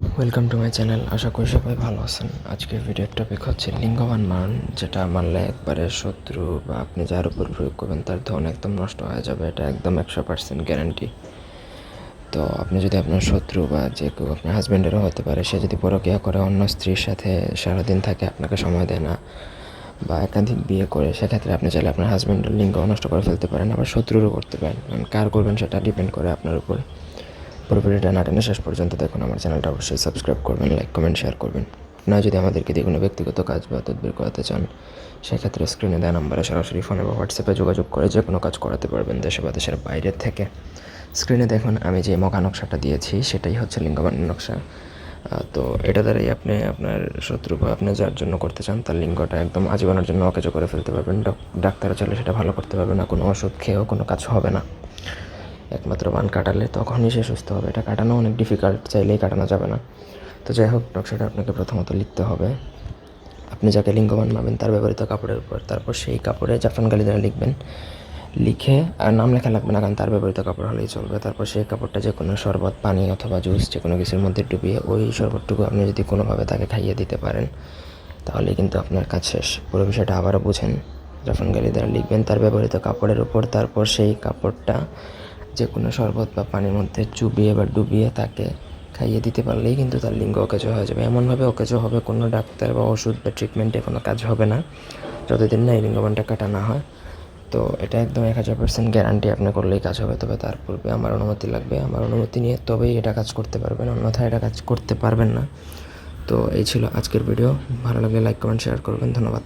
Welcome to my channel আশা করি সবাই ভালো আছেন। আজকের ভিডিওর টপিক হচ্ছে লিঙ্গবান মান, যেটা মানলে একবারে শত্রু বা আপনি যার উপর প্রয়োগ করবেন, তার ধন একদম নষ্ট হয়ে যাবে, এটা একদম একশো পার্সেন্ট গ্যারান্টি তো আপনি যদি আপনার শত্রু বা যে কেউ আপনার হাজব্যান্ডেরও হতে পারে, সে যদি পরকিয়া করে, অন্য স্ত্রীর সাথে সারাদিন থাকে, আপনাকে সময় দেয় না বা একাধিক বিয়ে করে, সেক্ষেত্রে আপনি চাইলে আপনার হাজব্যান্ডের লিঙ্গ নষ্ট করে ফেলতে পারেন, আবার শত্রুরও করতে পারেন। কার করবেন সেটা ডিপেন্ড করে আপনার উপর। পুরো ভিডিওটা না টেনে শেষ পর্যন্ত দেখুন, আমার চ্যানেলটা অবশ্যই সাবস্ক্রাইব করবেন লাইক কমেন্ট শেয়ার করবেন। আপনারা যদি আমাদেরকে দিয়ে কোনো ব্যক্তিগত কাজ বা তদবির করাতে চান, সেক্ষেত্রে স্ক্রিনে দেওয়া নাম্বারে সরাসরি ফোনে বা হোয়াটসঅ্যাপে যোগাযোগ করে যে কোনো কাজ করাতে পারবেন দেশে বা দেশের বাইরের থেকে। স্ক্রিনে দেখুন, আমি যে মকা নকশাটা দিয়েছি, সেটাই হচ্ছে লিঙ্গবান নকশা। তো এটা দ্বারাই আপনি আপনার শত্রু বা আপনি যার জন্য করতে চান, তার লিঙ্গটা একদম আজীবনের জন্য অকেজ করে ফেলতে পারবেন। ডক- ডাক্তারা চলে সেটা ভালো করতে পারবে না, কোনো ওষুধ খেয়েও কোনো কাজ হবে না। একমাত্র বান কাটালে তখনই সে সুস্থ হবে। এটা কাটানো অনেক ডিফিকাল্ট চাইলেই কাটানো যাবে না। তো যাই হোক নকশাটা আপনাকে প্রথমত লিখতে হবে। আপনি যাকে লিঙ্গবান মানবেন তার ব্যবহৃত কাপড়ের উপর। তারপর সেই কাপড়ে জাফরান গালি দ্বারা লিখবেন। লিখে, আর নাম লেখা লাগবে না, কারণ তার ব্যবহৃত কাপড় হলেই চলবে। তারপর সেই কাপড়টা যে কোনো শরবত, পানি অথবা জুস যে কোনো কিছুর মধ্যে ডুবিয়ে ওই শরবতটুকু আপনি যদি কোনোভাবে তাকে খাইয়ে দিতে পারেন তাহলে কিন্তু আপনার কাজ শেষ। পুরো বিষয়টা আবারও বুঝেন। জাফরান গালি দ্বারা লিখবেন, তার ব্যবহৃত কাপড়ের উপর। তারপর সেই কাপড়টা যে কোনো শরবত বা পানির মধ্যে চুবিয়ে বা ডুবিয়ে তাকে খাইয়ে দিতে পারলেই কিন্তু তার লিঙ্গ অকেজ হয়ে যাবে। এমনভাবে অকেজ হবে, কোনো ডাক্তার বা ওষুধ বা ট্রিটমেন্টে কোনো কাজ হবে না। যতদিন না এই লিঙ্গবানটা কাটা না হয়। তো এটা একদম এক হাজার পার্সেন্ট গ্যারান্টি আপনি করলেই কাজ হবে। তবে তার পূর্বে আমার অনুমতি লাগবে। আমার অনুমতি নিয়ে তবেই এটা কাজ করতে পারবেন, অন্যথায় এটা কাজ করতে পারবেন না। তো এই ছিল আজকের ভিডিও ভালো লাগলে লাইক কমেন্ট শেয়ার করবেন। ধন্যবাদ।